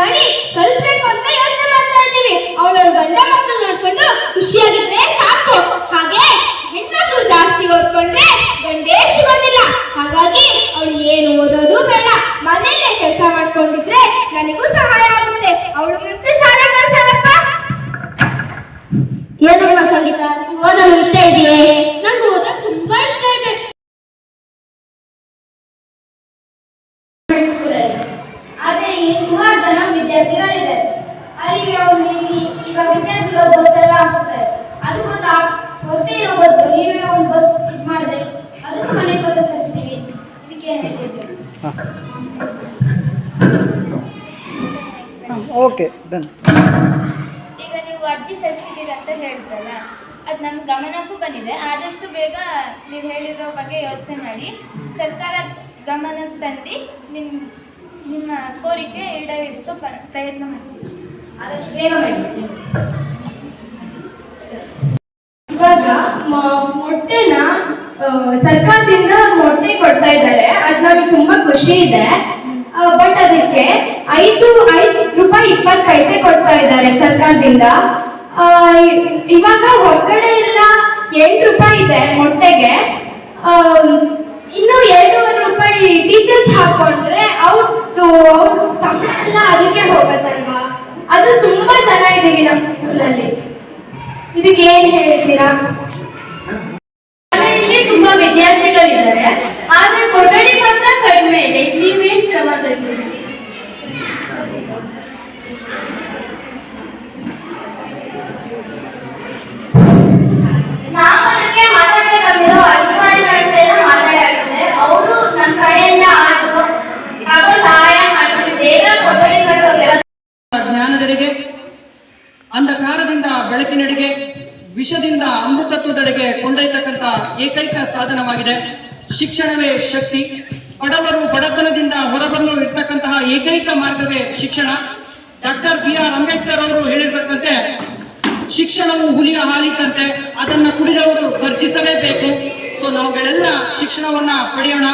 ಮಾಡಿ ಕಳಿಸ್ಬೇಕು ಅಂತ ಯೋಚನೆ ಮಾಡ್ತಾ ಇದ್ದೀವಿ. ಅವಳ ಗಂಡ ಮಕ್ಕಳು ನೋಡ್ಕೊಂಡು ಖುಷಿಯಾಗಿದ್ರೆ ಸಾಕು. ಹಾಗೆ ಹೆಣ್ಮಕ್ಳು ಜಾಸ್ತಿ ಓದ್ಕೊಂಡ್ರೆ ಗಂಡೇ ಸಿಗೋದಿಲ್ಲ. ಹಾಗಾಗಿ ಅವಳು ಏನು ಓದೋದು ಬೇಡ. ಮನೆಯಲ್ಲೇ ಕೆಲಸ ಮಾಡ್ಕೊಂಡಿದ್ರೆ ನನಗೂ ಸಹಾಯ ಆಗುತ್ತೆ. ಅವಳು ಹಾಕ್ತಾರೆ ಅದು ಗೊತ್ತಾ ಹೊಟ್ಟೆ ಇರೋ ಬದಲು ನೀವೇ ಒಂದು ಬಸ್ ಇದು ಮಾಡಿದ್ರೆ ಅದಕ್ಕೂ ಮನೆ ಕೊಟ್ಟು ಸರಿಸ್ತೀವಿ ಇದಕ್ಕೆ ಏನ್ ಹೇಳ್ತಿದ್ರು ಓಕೆ ಡನ್. ಈಗ ನೀವು ಅರ್ಜಿ ಸಲ್ಲಿಸಿದ್ದೀರಿ ಅಂತ ಹೇಳಿದ್ರಲ್ಲ ಅದು ನಮ್ಮ ಗಮನಕ್ಕೂ ಬಂದಿದೆ. ಆದಷ್ಟು ಬೇಗ ನೀವು ಹೇಳಿರೋ ಬಗ್ಗೆ ಯೋಚನೆ ಮಾಡಿ. ಸರ್ಕಾರ ಗಮನಕ್ಕೆ ತಂದು ನಿಮ್ಮ ನಿಮ್ಮ ಕೋರಿಕೆ ಈಡೇರಿಸೋ ಪ್ರಯತ್ನ ಮಾಡ್ತೀವಿ. ಆದಷ್ಟು ಬೇಗ ಮಾಡಿ. ಸರ್ಕಾರದಿಂದ ಮೊಟ್ಟೆ ಕೊಡ್ತಾ ಇದ್ದಾರೆ. ಅದ್ ನಮಗೆ ತುಂಬಾ ಖುಷಿ ಇದೆ. ಬಟ್ ಅದಕ್ಕೆ ಐದು ಐದು ರೂಪಾಯಿ ಇಪ್ಪತ್ತು ಪೈಸೆ ಕೊಡ್ತಾ ಇದ್ದಾರೆ ಸರ್ಕಾರದಿಂದ. ಇವಾಗ ಹೊರಗಡೆ ಎಲ್ಲ ಎಂಟು ರೂಪಾಯಿ ಇದೆ ಮೊಟ್ಟೆಗೆ. ಇನ್ನು ಎರಡೂವರೆ ರೂಪಾಯಿ ಟೀಚರ್ಸ್ ಹಾಕೊಂಡ್ರೆ ಅವ್ರದ್ದು ಅವ್ರ ಸಂಬಳ ಎಲ್ಲ ಅದಕ್ಕೆ ಹೋಗತ್ತಲ್ವಾ? ಅದು ತುಂಬಾ ಚೆನ್ನಾಗಿದ್ದೀವಿ ನಮ್ಮ ಸ್ಕೂಲಲ್ಲಿ ಇದಕ್ಕೆ ಏನ್ ಹೇಳ್ತೀರಾ? ವಿದ್ಯಾರ್ಥಿಗಳಿದ್ದಾರೆ. ಆದ್ರೆ ಕೊಠಡಿ ಮಾತ್ರ ಕಡಿಮೆ ಇದೆ. ನೀವೇನ್ ಕ್ರಮ ತೆಗೆದುಕೊಳ್ಳಿ ಜ್ಞಾನದೆಡೆಗೆ ಅಂಧಕಾರದಿಂದ ಬೆಳಕಿನಡೆಗೆ ವಿಷದಿಂದ ಅಮೃತತ್ವದೆಡೆಗೆ ಕೊಂಡೊಯ್ತಕ್ಕಂಥ ಏಕೈಕ ಸಾಧನವಾಗಿದೆ. ಶಿಕ್ಷಣವೇ ಶಕ್ತಿ. ಬಡವರು ಬಡತನದಿಂದ ಹೊರಬರಲು ಇರ್ತಕ್ಕಂತಹ ಏಕೈಕ ಮಾರ್ಗವೇ ಶಿಕ್ಷಣ. ಡಾಕ್ಟರ್ ಬಿ ಆರ್ ಅಂಬೇಡ್ಕರ್ ಅವರು ಹೇಳಿರ್ತಕ್ಕಂತೆ, ಶಿಕ್ಷಣವು ಹುಲಿಯ ಹಾಲಿದ್ದಂತೆ ಅದನ್ನ ಕುಡಿದವರು ಗರ್ಜಿಸಲೇಬೇಕು. ಸೊ ನಾವುಗಳೆಲ್ಲ ಶಿಕ್ಷಣವನ್ನ ಪಡೆಯೋಣ.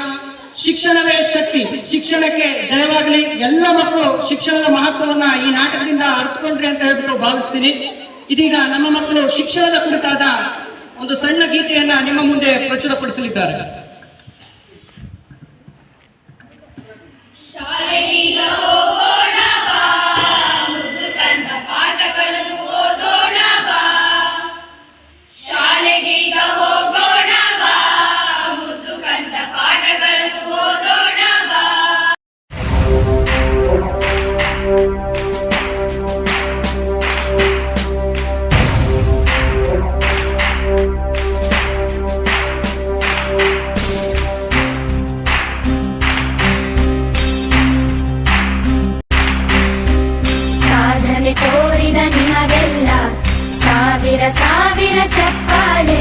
ಶಿಕ್ಷಣವೇ ಶಕ್ತಿ. ಶಿಕ್ಷಣಕ್ಕೆ ಜಯವಾಗಲಿ. ಎಲ್ಲ ಮಕ್ಕಳು ಶಿಕ್ಷಣದ ಮಹತ್ವವನ್ನ ಈ ನಾಟಕದಿಂದ ಅರ್ಥಕೊಂಡ್ರಿ ಅಂತ ಹೇಳ್ಬಿಟ್ಟು ಭಾವಿಸ್ತೀನಿ. ಇದೀಗ ನಮ್ಮ ಮಕ್ಕಳು ಶಿಕ್ಷಣದ ಕುರಿತಾದ ಒಂದು ಸಣ್ಣ ಗೀತೆಯನ್ನ ನಿಮ್ಮ ಮುಂದೆ ಪ್ರಚುರಪಡಿಸಲಿದ್ದಾರೆ. ಸಾವಿರ ಚಪ್ಪಾಳೆ